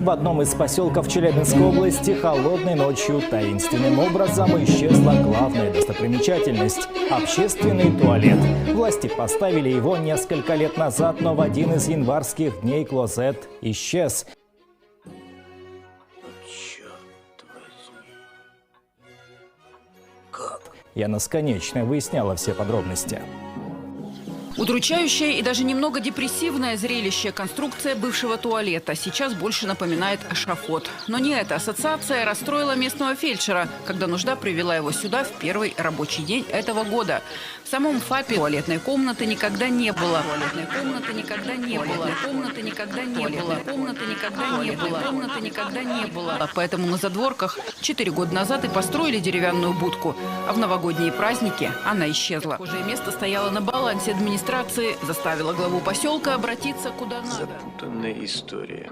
В одном из поселков Челябинской области холодной ночью таинственным образом исчезла главная достопримечательность – общественный туалет. Власти поставили его несколько лет назад, но в один из январских дней клозет исчез. Яна Сконечная выясняла все подробности. Удручающее и даже немного депрессивное зрелище конструкция бывшего туалета сейчас больше напоминает эшафот. Но не эта ассоциация расстроила местного фельдшера, когда нужда привела его сюда в первый рабочий день этого года. В самом ФАПе туалетной комнаты никогда не было. Туалетной комнаты никогда не было. Комнаты никогда не было. Комнаты никогда не было. Комнаты никогда не было. Поэтому на задворках четыре года назад и построили деревянную будку. А в новогодние праздники она исчезла. Похожее место стояло на балансе администрации, заставило главу поселка обратиться куда надо. Запутанная история.